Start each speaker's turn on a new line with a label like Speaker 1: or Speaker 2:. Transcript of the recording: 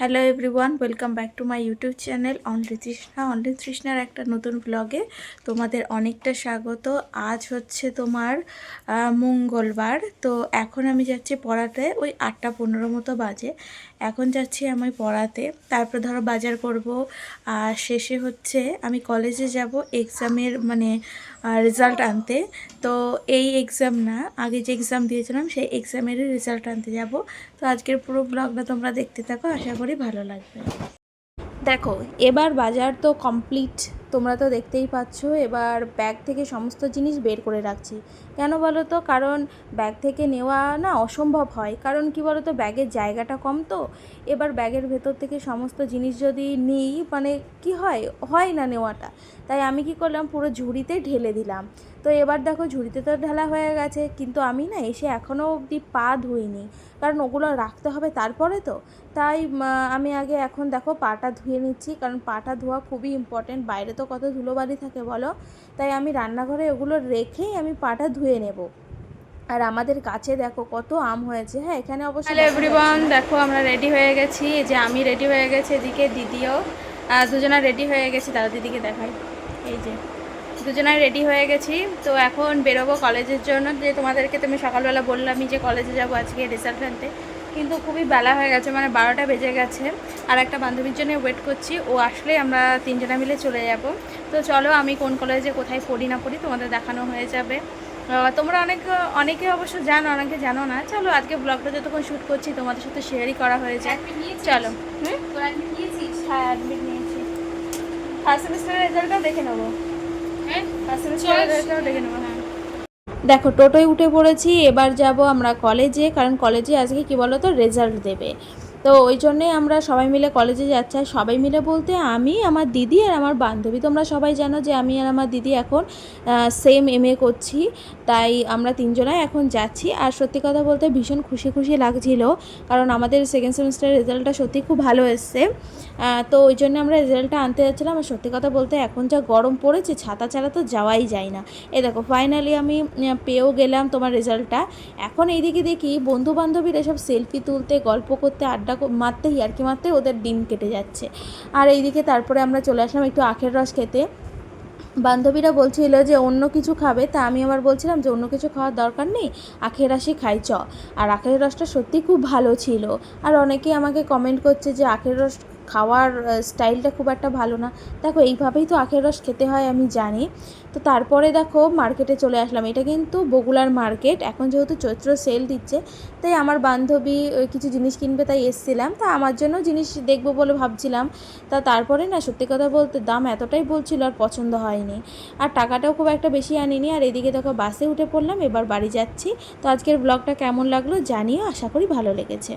Speaker 1: Hello everyone welcome back to my YouTube channel only Trishna only তৃষ্ণার একটা নতুন ব্লগে তোমাদের অনেকটা স্বাগত। আজ হচ্ছে তোমার মঙ্গলবার। তো এখন আমি যাচ্ছি পড়াতে, ওই আটটা পনেরো মতো বাজে। এখন যাচ্ছি আমি পড়াতে। তারপর ধরো বাজার করব। আর শেষে হচ্ছে আমি কলেজে যাব এক্সামের মানে রেজাল্ট আনতে। তো এই এক্সাম না, আগে যে এক্সাম দিয়েছিলাম, সেই এক্সামেরই রেজাল্ট আনতে যাব। তো আজকের পুরো ব্লগটা তোমরা দেখতে থাকো। আশা করি ভালো লাগবে। দেখো এবার বাজার তো কমপ্লিট তোমরা তো দেখতেই পাচ্ছ, এবার ব্যাগ থেকে সমস্ত জিনিস বের করে রাখছি। কেন বলো তো? কারণ ব্যাগ থেকে নেওয়া না অসম্ভব হয়। কারণ কি বলো তো? ব্যাগের জায়গাটা কম তো। এবার ব্যাগের ভেতর থেকে সমস্ত জিনিস যদি নিই মানে কি হয়? হয় না নেওয়াটা। তাই আমি কি করলাম? পুরো ঝুড়িতে ঢেলে দিলাম। তো এবার দেখো, ঝুড়িতে তো ঢালা হয়ে গেছে। কিন্তু আমি না এসে এখনও অবধি পা ধুইনি। কারণ ওগুলো রাখতে হবে তারপরে তো। তাই আমি আগে এখন দেখো পাটা ধুয়ে নিচ্ছি। কারণ পাটা ধোয়া খুবই ইম্পর্টেন্ট বাইরে তো কত ধুলোবালি থাকে বলো? তাই আমি রান্নাঘরে ওগুলো রেখেই আমি পাটা ধুয়ে নেব। আর আমাদের কাছে দেখো কত আম হয়েছে হ্যাঁ? এখানে অবশ্যই এভরিওয়ান দেখো আমরা রেডি হয়ে গেছি। যে আমি রেডি হয়ে গেছি, এদিকে দিদিও দুজনা রেডি হয়ে গেছি। দাদা দিদিকে দেখাই। এই যে, দুজনাই রেডি হয়ে গেছি। তো এখন বেরোবো কলেজের জন্য। যে তোমাদেরকে তুমি সকালবেলা বললামই যে কলেজে যাব আজকে রেজাল্ট আনতে। কিন্তু খুবই বেলা হয়ে গেছে মানে বারোটা বেজে গেছে। আর একটা বান্ধবীর জন্য ওয়েট করছি ও আসলে আমরা তিনজনা মিলে চলে যাব। তো চলো আমি কোন কলেজে কোথায় পড়ি না পড়ি তোমাদের দেখানো হয়ে যাবে। তোমরা অনেক অনেকে অবশ্য জানো অনেকে জানো না। চলো আজকে ব্লগটা যতক্ষণ শ্যুট করছি তোমাদের সাথে শেয়ারই করা হয়েছে চলো। হ্যাঁ অ্যাডমিট নিয়েছি। ফার্স্ট সেমিস্টারের রেজাল্টটাও দেখে নেব।
Speaker 2: হ্যাঁ?
Speaker 1: ফার্স্ট সেমিস্টারের রেজাল্টটাও দেখে নেব। হ্যাঁ। দেখো, টোটোয় উঠে পড়েছি, এবার যাব আমরা কলেজে কারণ কলেজে আজকে কি বলো তো রেজাল্ট দেবে। তো ওই জন্যে আমরা সবাই মিলে কলেজে যাচ্ছি। আর সবাই মিলে বলতে আমি, আমার দিদি আর আমার বান্ধবী। তোমরা সবাই জানো যে আমি আর আমার দিদি এখন সেম এম এ করছি। তাই আমরা তিনজনাই এখন যাচ্ছি। আর সত্যি কথা বলতে ভীষণ খুশি খুশি লাগছিল। কারণ আমাদের সেকেন্ড সেমিস্টারের রেজাল্টটা সত্যি খুব ভালো এসছে। তো ওই জন্য আমরা রেজাল্টটা আনতে যাচ্ছিলাম। আর সত্যি কথা বলতে এখন যা গরম পড়েছে, ছাতা ছাড়া তো যাওয়াই যায় না। এ দেখো ফাইনালি আমি পেয়েও গেলাম তোমার রেজাল্টটা এখন এইদিকে দেখি বন্ধু বান্ধবীরা এসব সেলফি তুলতে, গল্প করতে, আড্ডা কো- আর কি, মারতেই ওদের ডিম কেটে যাচ্ছে। আর এইদিকে তারপরে আমরা চলে আসলাম একটু আখের রস খেতে। বান্ধবীরা বলছিল যে অন্য কিছু খাবে, তা আমি আবার বলছিলাম যে অন্য কিছু খাওয়ার দরকার নেই, আখের রসই খাই, চ। আর আখের রসটা সত্যি খুব ভালো ছিল। আর অনেকেই আমাকে কমেন্ট করছে যে আখের রস খাওয়ার স্টাইলটা খুব একটা ভালো না। দেখো, এইভাবেই তো আখের রস খেতে হয়, আমি জানি। তো তারপরে দেখো মার্কেটে চলে আসলাম। এটা কিন্তু বগুলার মার্কেট এখন যেহেতু চৈত্র সেল দিচ্ছে, তাই আমার বান্ধবী কিছু জিনিস কিনবে, তাই এসছিলাম। তা আমার জন্য জিনিস দেখব বলে ভাবছিলাম। তা তারপরে না, সত্যি কথা বলতে দাম এতটাই বলছিল, আর পছন্দ হয়নি। আর টাকাটাও খুব একটা বেশি আনিনি। আর এদিকে দেখো, বাসে উঠে পড়লাম, এবার বাড়ি যাচ্ছি। তো আজকের ব্লগটা কেমন লাগল জানিও, আশা করি ভালো লেগেছে।